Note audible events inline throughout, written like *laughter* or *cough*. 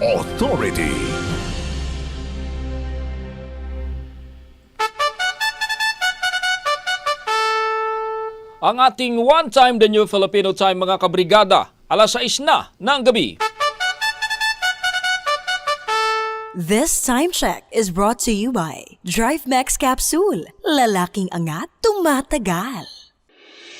authority. Ang ating One Time The New Filipino Time mga kabrigada, alas 6 na ng gabi. This time check is brought to you by Drive Max Capsule. Lalaking angat, tumatagal.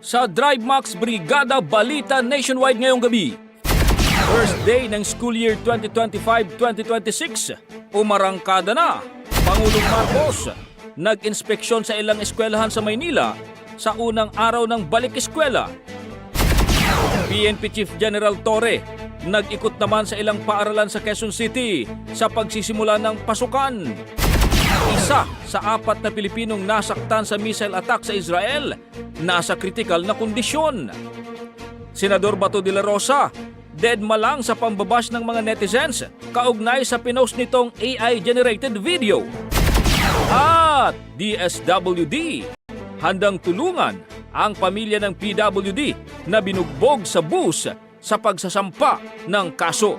Sa Drive Max Brigada Balita Nationwide ngayong gabi. First day ng school year 2025-2026. Umarangkada na. Pangulong Marcos nag-inspeksyon sa ilang eskwelahan sa Maynila sa unang araw ng balik eskwela. PNP Chief General Torre nag-ikot naman sa ilang paaralan sa Quezon City sa pagsisimula ng pasukan. Isa sa apat na Pilipinong nasaktan sa missile attack sa Israel nasa critical na kondisyon. Senador Bato de la Rosa, dead malang sa pambabash ng mga netizens kaugnay sa pinost nitong AI-generated video. At DSWD, handang tulungan ang pamilya ng PWD na binugbog sa bus sa pagsasampa ng kaso.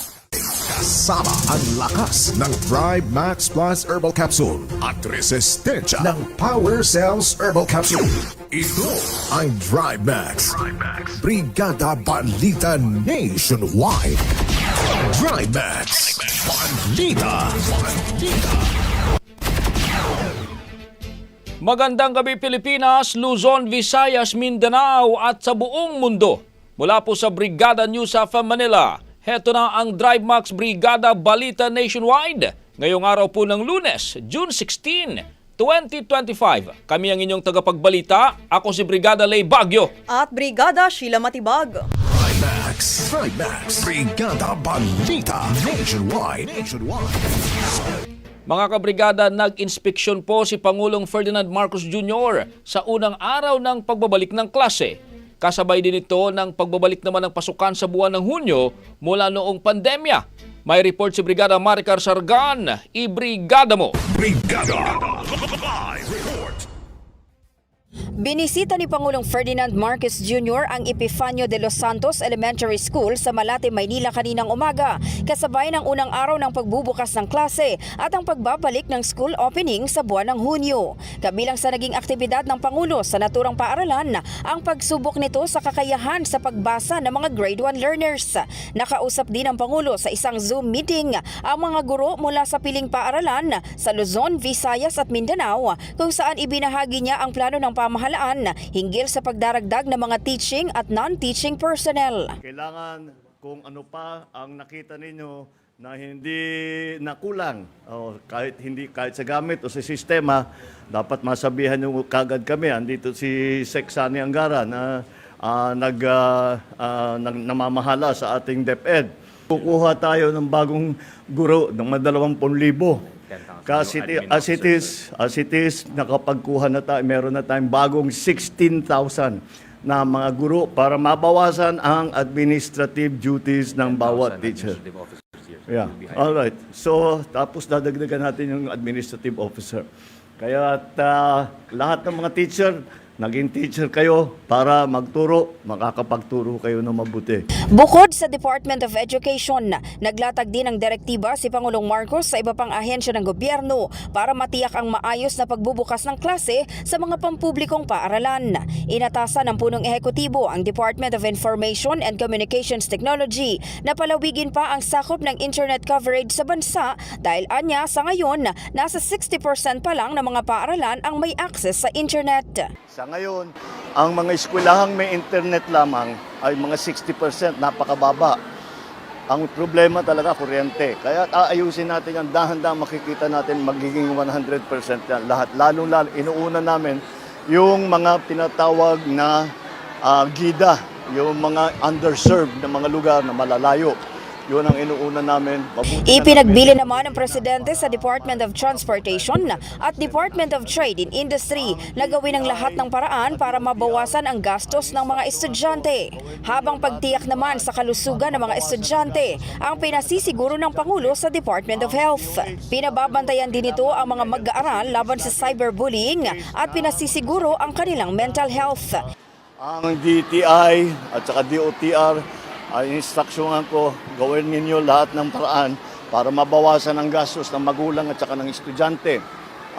Kasama ang lakas ng Thrive Max Plus Herbal Capsule at resistensya ng Power Cells Herbal Capsule. Ito ang Thrive Max. Brigada Balita Nationwide. Thrive Max. Balita. Balita. Magandang gabi Pilipinas, Luzon, Visayas, Mindanao at sa buong mundo. Mula po sa Brigada News of Manila, heto na ang Drive Max Brigada Balita Nationwide. Ngayong araw po ng lunes, June 16, 2025. Kami ang inyong tagapagbalita. Ako si Brigada Lay Bagyo. At Brigada Sheila Matibag. Max. Thrive Max. Brigada Balita Nationwide. Nationwide. Mga kabrigada, nag-inspeksyon po si Pangulong Ferdinand Marcos Jr. sa unang araw ng pagbabalik ng klase. Kasabay din ito ng pagbabalik naman ng pasukan sa buwan ng Hunyo mula noong pandemya. May report si Brigada Maricar Sargan. I-brigada mo! Brigada. Live. Binisita ni Pangulong Ferdinand Marcos Jr. ang Epifanio de los Santos Elementary School sa Malate, Maynila kaninang umaga, kasabay ng unang araw ng pagbubukas ng klase at ang pagbabalik ng school opening sa buwan ng Hunyo. Kabilang sa naging aktibidad ng Pangulo sa naturang paaralan, ang pagsubok nito sa kakayahan sa pagbasa ng mga grade 1 learners. Nakausap din ang Pangulo sa isang Zoom meeting ang mga guro mula sa piling paaralan sa Luzon, Visayas at Mindanao kung saan ibinahagi niya ang plano ng pamahalaan hinggil sa pagdaragdag ng mga teaching at non-teaching personnel. Kailangan kung ano pa ang nakita ninyo na hindi nakulang o kahit hindi kahit sa gamit o sa sistema dapat masabihan nyo kagad kami. Andito si Sec. Sani Angara na ah, nag ah, ah, nag- namamahala sa ating DepEd. Kukuha tayo ng bagong guro ng madalawampung libo kasi it- as it is, as it is, nakapagkuha na tayo, meron na tayong bagong 16,000 na mga guro para mabawasan ang administrative duties ng bawat teacher. Yeah, all right. So, tapos dadagdagan natin yung administrative officer. Kaya at, ah, lahat ng mga teacher, naging teacher kayo para magturo, makakapagturo kayo ng mabuti. Bukod sa Department of Education, naglatag din ng direktiba si Pangulong Marcos sa iba pang ahensya ng gobyerno para matiyak ang maayos na pagbubukas ng klase sa mga pampublikong paaralan. Inatasan ng punong ehekutibo ang Department of Information and Communications Technology na palawigin pa ang sakop ng internet coverage sa bansa dahil anya sa ngayon nasa 60% pa lang ng mga paaralan ang may access sa internet. Sa ngayon, ang mga eskwelahang may internet lamang ay mga 60%, napakababa. Ang problema talaga, kuryente. Kaya aayusin natin yan, dahan-dahan makikita natin magiging 100% yan. Lahat, lalong-lalo, inuuna namin yung mga tinatawag na ah, gida, yung mga underserved na mga lugar na malalayo. Yun ang inuuna namin. Mabuti na Ipinagbili naman ng Presidente sa Department of Transportation at Department of Trade and Industry na gawin ang lahat ng paraan para mabawasan ang gastos ng mga estudyante. Habang pagtiyak naman sa kalusugan ng mga estudyante ang pinasisiguro ng Pangulo sa Department of Health. Pinababantayan din ito ang mga mag-aaral laban sa cyberbullying at pinasisiguro ang kanilang mental health. Ang DTI at saka DOTR ay instruksyonan ko gawin ninyo lahat ng paraan para mabawasan ang gastos ng magulang at saka ng estudyante.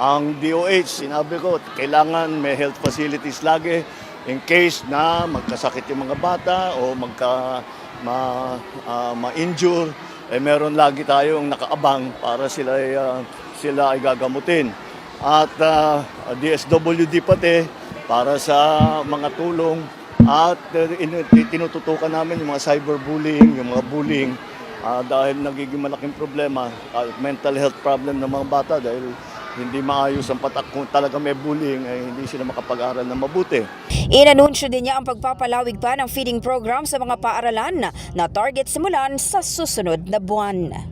Ang DOH, sinabi ko, kailangan may health facilities lagi in case na magkasakit yung mga bata o magka ma, ah, ma-injure, eh meron lagi tayong nakaabang para sila ay, ah, sila ay gagamutin. At ah, DSWD pati para sa mga tulong at uh, in- tinututukan namin yung mga cyberbullying, yung mga bullying ah, dahil nagiging malaking problema, ah, mental health problem ng mga bata dahil hindi maayos ang patak kung talaga may bullying ay hindi sila makapag-aral na mabuti. Inanunsyo din niya ang pagpapalawig pa ng feeding program sa mga paaralan na target simulan sa susunod na buwan.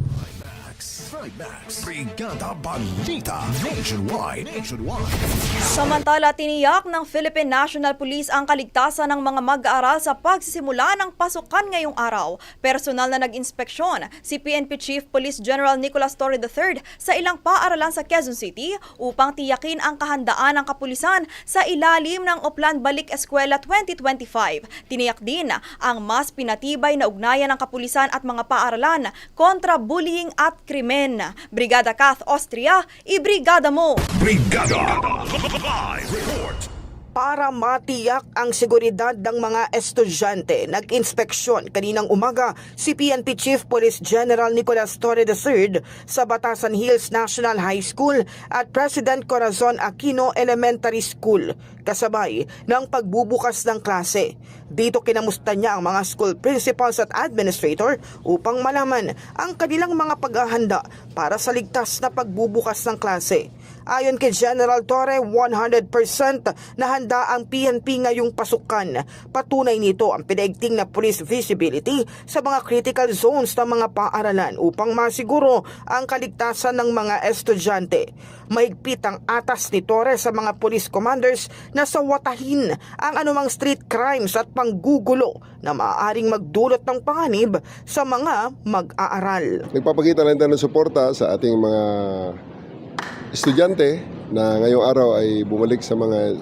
Trimax. Brigada Balita. Nationwide. Nationwide. Samantala, tiniyak ng Philippine National Police ang kaligtasan ng mga mag-aaral sa pagsisimula ng pasukan ngayong araw. Personal na nag-inspeksyon si PNP Chief Police General Nicolas Torre III sa ilang paaralan sa Quezon City upang tiyakin ang kahandaan ng kapulisan sa ilalim ng Oplan Balik Eskwela 2025. Tiniyak din ang mas pinatibay na ugnayan ng kapulisan at mga paaralan kontra bullying at krimen. Brigada Kath Austria, ibrigada mo! Brigada. Live report. Para matiyak ang seguridad ng mga estudyante, nag-inspeksyon kaninang umaga si PNP Chief Police General Nicolas Torre III sa Batasan Hills National High School at President Corazon Aquino Elementary School kasabay ng pagbubukas ng klase. Dito kinamusta niya ang mga school principals at administrator upang malaman ang kanilang mga paghahanda para sa ligtas na pagbubukas ng klase. Ayon kay General Torre, 100% na handa ang PNP ngayong pasukan. Patunay nito ang pinaigting na police visibility sa mga critical zones ng mga paaralan upang masiguro ang kaligtasan ng mga estudyante. Mahigpit ang atas ni Torre sa mga police commanders na sawatahin ang anumang street crimes at panggugulo na maaaring magdulot ng panganib sa mga mag-aaral. Nagpapakita lang tayo ng suporta sa ating mga estudyante na ngayong araw ay bumalik sa mga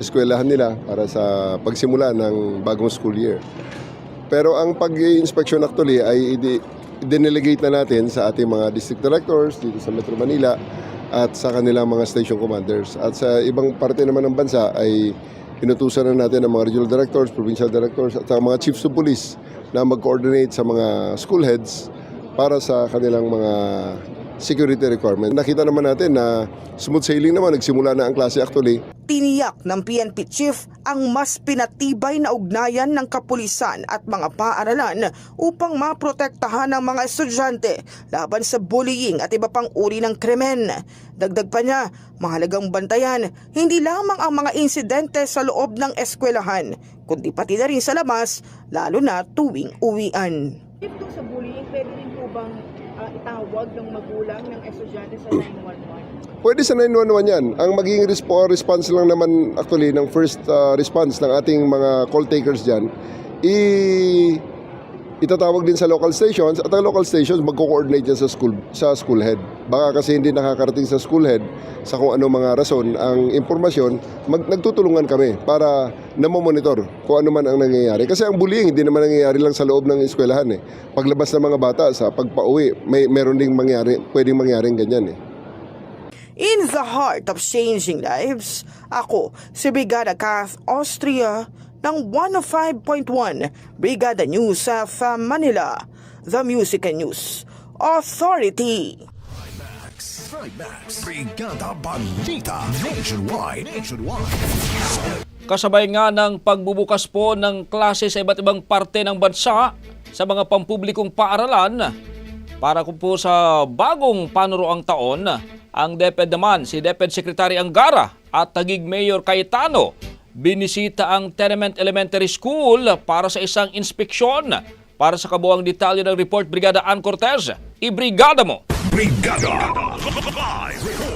eskwelahan nila para sa pagsimula ng bagong school year. Pero ang pag-inspection actually ay dinelegate na natin sa ating mga district directors dito sa Metro Manila at sa kanilang mga station commanders. At sa ibang parte naman ng bansa ay inutusan na natin ang mga regional directors, provincial directors at ang mga chiefs of police na mag-coordinate sa mga school heads para sa kanilang mga security requirement. Nakita naman natin na smooth sailing naman, nagsimula na ang klase actually. Tiniyak ng PNP chief ang mas pinatibay na ugnayan ng kapulisan at mga paaralan upang maprotektahan ang mga estudyante laban sa bullying at iba pang uri ng krimen. Dagdag pa niya, mahalagang bantayan hindi lamang ang mga insidente sa loob ng eskwelahan, kundi pati na rin sa labas, lalo na tuwing uwian. Ito sa bullying, pwede rin po bang ah, itawag ng magulang ng estudyante sa 911? Pwede sa 911 yan. Ang magiging respo- response lang naman actually ng first uh, response ng ating mga call takers dyan, i itatawag din sa local stations at ang local stations magko-coordinate yan sa school sa school head. Baka kasi hindi nakakarating sa school head sa kung ano mga rason ang impormasyon, mag, nagtutulungan kami para namomonitor kung ano man ang nangyayari. Kasi ang bullying hindi naman nangyayari lang sa loob ng eskwelahan eh. Paglabas ng mga bata sa pagpauwi, may meron ding mangyari, pwedeng mangyaring ganyan eh. In the heart of changing lives, ako si Brigada Kath Austria ng 105.1 Brigada News sa Manila, The Music and News Authority. Trimax. Brigada Balita. Nationwide. Nationwide. Kasabay nga ng pagbubukas po ng klase sa iba't ibang parte ng bansa sa mga pampublikong paaralan para kung po sa bagong panuroang taon, ang DepEd naman, si DepEd Secretary Angara at Tagig Mayor Cayetano, binisita ang Tenement Elementary School para sa isang inspeksyon. Para sa kabuang detalye ng report, Brigada Ann Cortez, ibrigada mo! Brigada. Live.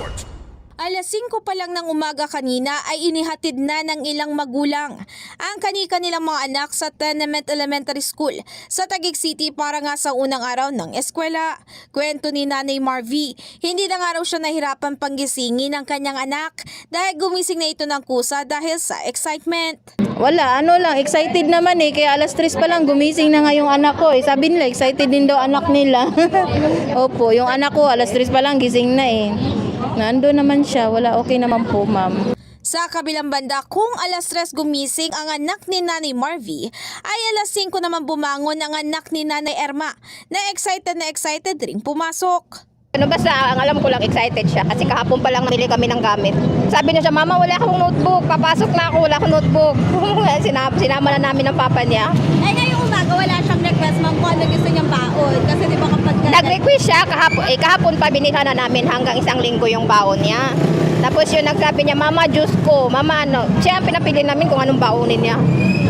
Alas 5 pa lang ng umaga kanina ay inihatid na ng ilang magulang ang kani-kanilang mga anak sa Tenement Elementary School sa Taguig City para nga sa unang araw ng eskwela. Kwento ni Nanay Marvy, hindi na nga raw siya nahirapan panggisingin ang kanyang anak dahil gumising na ito ng kusa dahil sa excitement. Wala, ano lang, excited naman eh. Kaya alas 3 pa lang, gumising na nga yung anak ko eh. Sabi nila, excited din daw anak nila. *laughs* Opo, yung anak ko, alas 3 pa lang, gising na eh. Nando naman siya, wala, okay naman po ma'am. Sa kabilang banda, kung alas 3 gumising ang anak ni Nanay Marvy, ay alas 5 naman bumangon ang anak ni Nanay Erma na excited na excited ring pumasok. Ano basta, ang alam ko lang excited siya kasi kahapon pa lang namili kami ng gamit. Sabi niya siya, Mama, wala akong notebook. Papasok na ako, wala akong notebook. *laughs* sinama, sinama na namin ng papa niya. Eh ngayong umaga wala siyang request ma'am kung ano gusto niyang baon. Kasi di ba Nag-request siya kahapon, eh, kahapon pa binilhan na namin hanggang isang linggo yung baon niya. Tapos yun, nagsabi niya, Mama, juice ko. Mama, ano? Siya ang pinapili namin kung anong baonin niya.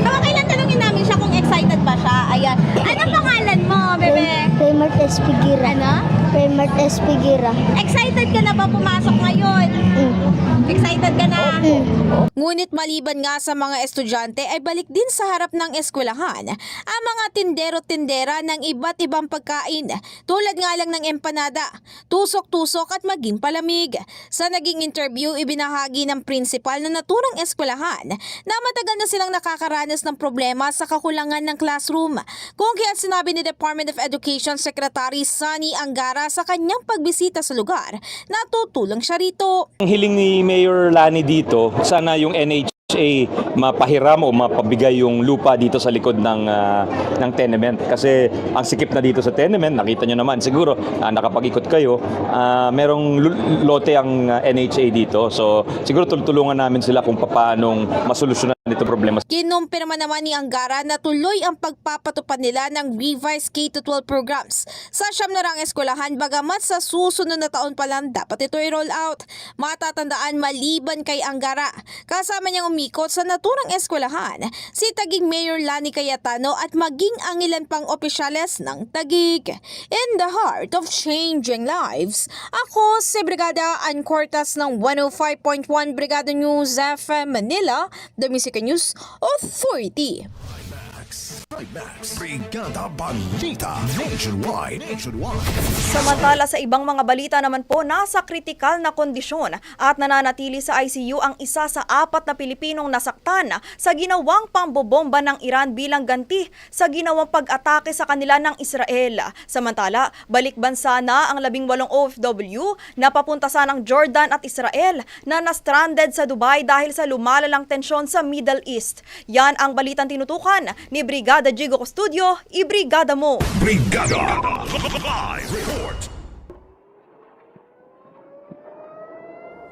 Kailan tanongin namin siya kung excited ba siya. Ayan. Ano pangalan mo, bebe? Raymart Espigira. Ano? Raymart Espigira. Excited ka na ba pumasok ngayon? Excited ka na? Mm. Ngunit maliban nga sa mga estudyante ay balik din sa harap ng eskwelahan ang mga tindero-tindera ng iba't ibang pagkain tulad nga lang ng empanada, tusok-tusok at maging palamig. Sa naging interview, ibinahagi ng principal na naturang eskwelahan na matagal na silang nakakaranas ng problema sa kakulangan ng classroom. Kung kaya sinabi ni Department of Education Secretary Sunny Angara sa kanyang pagbisita sa lugar na tutulong siya rito. Ang hiling ni Mayor Lani dito, sana yung NHA mapahiram o mapabigay yung lupa dito sa likod ng ah, ng tenement kasi ang sikip na dito sa tenement nakita nyo naman siguro ah, nakapag-ikot kayo ah, merong lote ang ah, NHA dito so siguro tulungan namin sila kung paanong masolusyonan Ito problema Kinumpirma naman ni Angara na tuloy ang pagpapatupad nila ng revised K-12 programs sa siyam na rang eskwelahan bagamat sa susunod na taon pa lang dapat ito i-roll out. Matatandaan maliban kay Angara, kasama niyang umikot sa naturang eskwelahan si Tagig Mayor Lani Cayetano at maging ang ilan pang opisyales ng Tagig. In the heart of changing lives, ako si Brigada Ann Cortas ng 105.1 Brigada News FM Manila, The Music News Authority. Max, Brigada Balita Nationwide. Nationwide. Samantala sa ibang mga balita naman po, nasa kritikal na kondisyon at nananatili sa ICU ang isa sa apat na Pilipinong nasaktan sa ginawang pambobomba ng Iran bilang ganti sa ginawang pag-atake sa kanila ng Israel. Samantala, balik bansa na ang labing walong OFW na papunta sa ng Jordan at Israel na na-stranded sa Dubai dahil sa lumalalang tensyon sa Middle East. Yan ang balitang tinutukan ni Brigada Jigo Custodio, i-brigada mo! Brigada Live Report.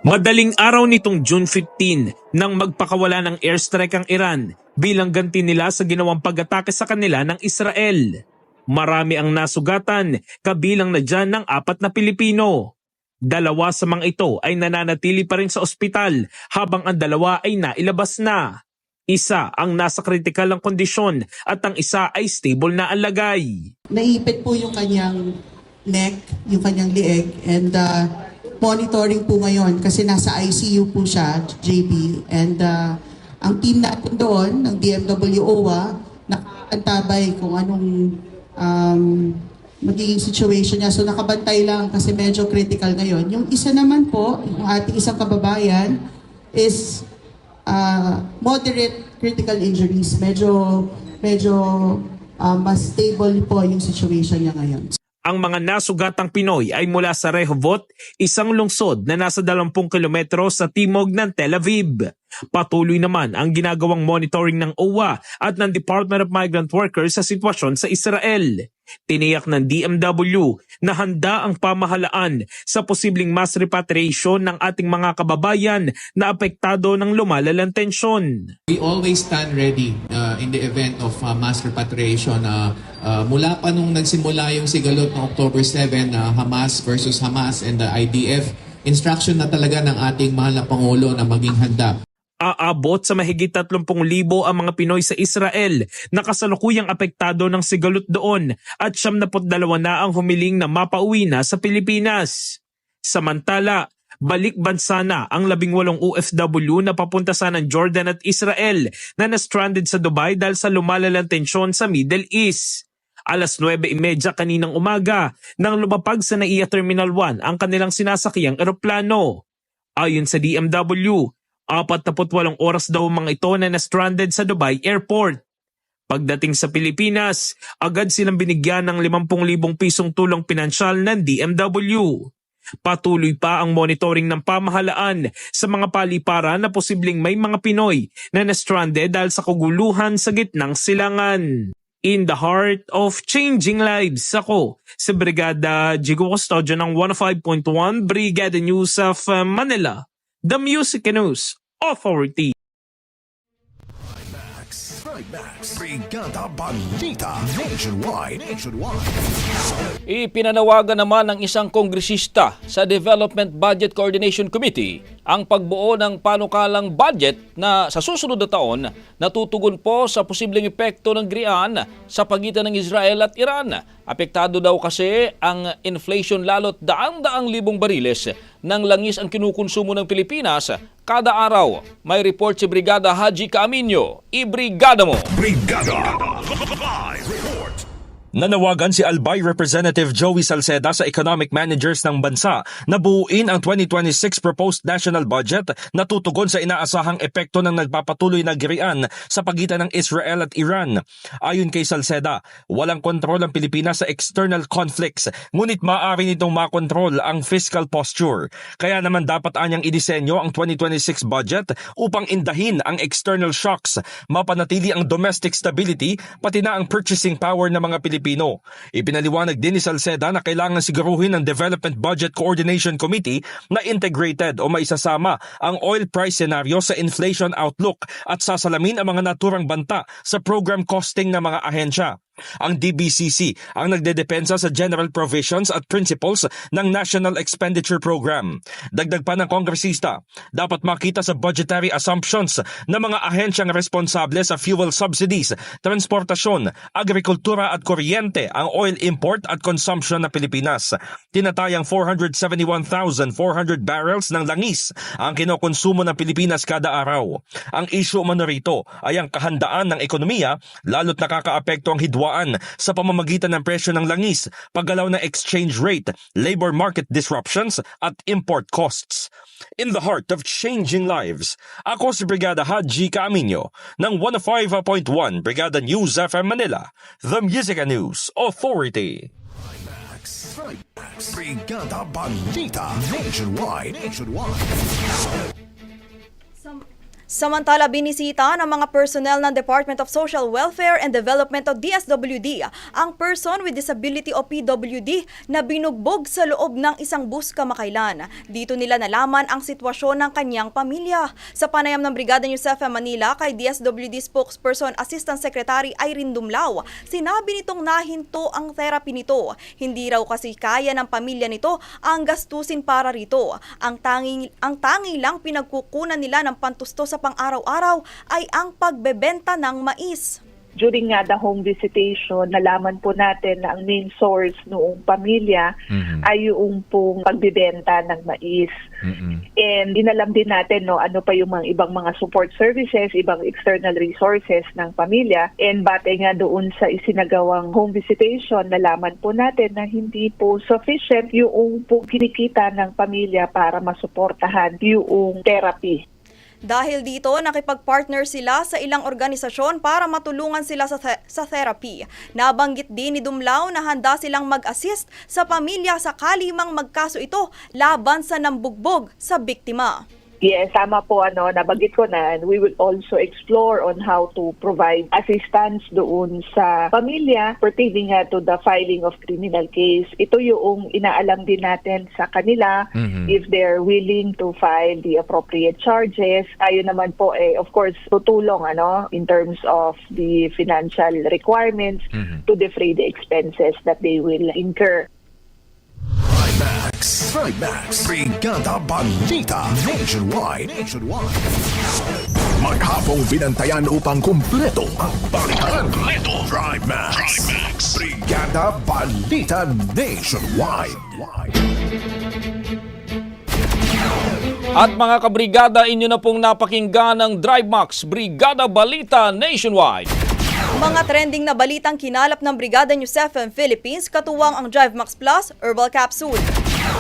Madaling araw nitong June 15 nang magpakawala ng airstrike ang Iran bilang ganti nila sa ginawang pag-atake sa kanila ng Israel. Marami ang nasugatan, kabilang na dyan ng apat na Pilipino. Dalawa sa mga ito ay nananatili pa rin sa ospital habang ang dalawa ay nailabas na. Isa ang nasa kritikal ng kondisyon at ang isa ay stable na ang lagay. Naipit po yung kanyang neck, yung kanyang lieg, and uh, monitoring po ngayon kasi nasa ICU po siya, JP. And uh, ang team natin doon, ng DMW OWA, nakaantabay kung anong um, magiging situation niya. So nakabantay lang kasi medyo critical ngayon. Yung isa naman po, yung ating isang kababayan, is uh, moderate critical injuries. Medyo, medyo uh, mas stable po yung situation niya ngayon. Ang mga nasugatang Pinoy ay mula sa Rehovot, isang lungsod na nasa 20 kilometro sa timog ng Tel Aviv. Patuloy naman ang ginagawang monitoring ng OWA at ng Department of Migrant Workers sa sitwasyon sa Israel. Tiniyak ng DMW na handa ang pamahalaan sa posibleng mass repatriation ng ating mga kababayan na apektado ng lumalalang tensyon. We always stand ready uh, in the event of uh, mass repatriation. Uh, uh, mula pa nung nagsimula yung sigalot ng October 7, uh, Hamas versus Hamas and the IDF, instruction na talaga ng ating mahal na Pangulo na maging handa. Aabot sa mahigit 30,000 ang mga Pinoy sa Israel na kasalukuyang apektado ng sigalot doon at 72 na ang humiling na mapauwi na sa Pilipinas. Samantala, balik bansa na ang 18 OFW na papunta sa ng Jordan at Israel na na-stranded sa Dubai dahil sa lumalalang tensyon sa Middle East. Alas 9.30 kaninang umaga nang lumapag sa NAIA Terminal 1 ang kanilang sinasakyang eroplano. Ayon sa DMW, 48 oras daw mga ito na na-stranded sa Dubai Airport. Pagdating sa Pilipinas, agad silang binigyan ng 50,000 pisong tulong pinansyal ng DMW. Patuloy pa ang monitoring ng pamahalaan sa mga paliparan na posibleng may mga Pinoy na na-stranded dahil sa kaguluhan sa gitnang silangan. In the heart of changing lives, ako sa Brigada Jigo Custodio ng 105.1 Brigada News of uh, Manila, The Music News Authority. Max, Brigada Balita Nationwide. Nationwide. Ipinanawagan naman ng isang kongresista sa Development Budget Coordination Committee ang pagbuo ng panukalang budget na sa susunod na taon natutugon po sa posibleng epekto ng grian sa pagitan ng Israel at Iran. Apektado daw kasi ang inflation lalo't daang-daang libong bariles ng langis ang kinukonsumo ng Pilipinas kada araw. May report si Brigada Haji Caaminyo. I-brigada mo! Brigada Live. Nanawagan si Albay Representative Joey Salceda sa economic managers ng bansa na buuin ang 2026 proposed national budget na tutugon sa inaasahang epekto ng nagpapatuloy na girian sa pagitan ng Israel at Iran. Ayon kay Salceda, walang kontrol ang Pilipinas sa external conflicts ngunit maaari nitong makontrol ang fiscal posture. Kaya naman dapat anyang idisenyo ang 2026 budget upang indahin ang external shocks, mapanatili ang domestic stability pati na ang purchasing power ng mga Pilipino Pilipino. Ipinaliwanag din ni Salceda na kailangan siguruhin ng Development Budget Coordination Committee na integrated o maisasama ang oil price scenario sa inflation outlook at sasalamin ang mga naturang banta sa program costing ng mga ahensya. Ang DBCC ang nagdedepensa sa general provisions at principles ng National Expenditure Program. Dagdag pa ng kongresista, dapat makita sa budgetary assumptions ng mga ahensyang responsable sa fuel subsidies, transportasyon, agrikultura at kuryente ang oil import at consumption ng Pilipinas. Tinatayang 471,400 barrels ng langis ang kinokonsumo ng Pilipinas kada araw. Ang issue umano rito ay ang kahandaan ng ekonomiya lalo't nakakaapekto ang hidwaan sa pamamagitan ng presyo ng langis, paggalaw ng exchange rate, labor market disruptions at import costs. In the heart of changing lives, ako si Brigada Haji Camino ng 105.1 Brigada News FM Manila, The Music and News Authority. Brigada Nationwide. Nationwide. Samantala, binisita ng mga personnel ng Department of Social Welfare and Development o DSWD ang person with disability o PWD na binugbog sa loob ng isang bus kamakailan. Dito nila nalaman ang sitwasyon ng kanyang pamilya. Sa panayam ng Brigada News FM Manila kay DSWD spokesperson Assistant Secretary Irene Dumlao, sinabi nitong nahinto ang therapy nito. Hindi raw kasi kaya ng pamilya nito ang gastusin para rito. Ang tangi, ang tangi lang pinagkukunan nila ng pantusto sa pang-araw-araw ay ang pagbebenta ng mais. During nga the home visitation, nalaman po natin na ang main source noong pamilya ay yung pong pagbibenta ng mais. And dinalam din natin no ano pa yung mga ibang mga support services, ibang external resources ng pamilya. And batay nga doon sa isinagawang home visitation, nalaman po natin na hindi po sufficient yung po kinikita ng pamilya para masuportahan yung therapy. Dahil dito, nakipag-partner sila sa ilang organisasyon para matulungan sila sa, the- sa therapy. Nabanggit din ni Dumlao na handa silang mag-assist sa pamilya sakali mang magkaso ito laban sa nambugbog sa biktima. Yes, tama po ano, nabanggit ko na and we will also explore on how to provide assistance doon sa pamilya pertaining nga to the filing of criminal case. Ito yung inaalam din natin sa kanila if they're willing to file the appropriate charges. Tayo naman po eh, of course tutulong ano in terms of the financial requirements to defray the expenses that they will incur. Max. Max. Brigada Balita Nationwide. Nationwide. Maghapong binantayan upang kumpleto ang balitaan. Kumpleto. Drive Max. Drive Max. Brigada Balita Nationwide. At mga kabrigada, inyo na pong napakinggan ng DriveMax Brigada Balita Nationwide. Mga trending na balitang kinalap ng Brigada News FM Philippines katuwang ang Drive Max Plus Herbal Capsule.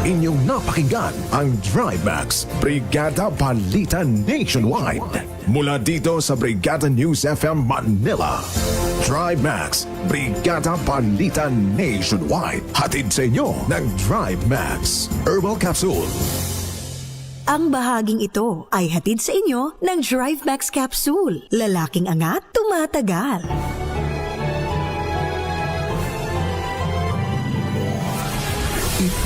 Inyong napakinggan ang Drive Brigada Balita Nationwide. Mula dito sa Brigada News FM Manila. Drive Brigada Balita Nationwide. Hatid sa inyo ng Drive Herbal Capsule. Ang bahaging ito ay hatid sa inyo ng Drive Capsule. Lalaking angat, tumatagal.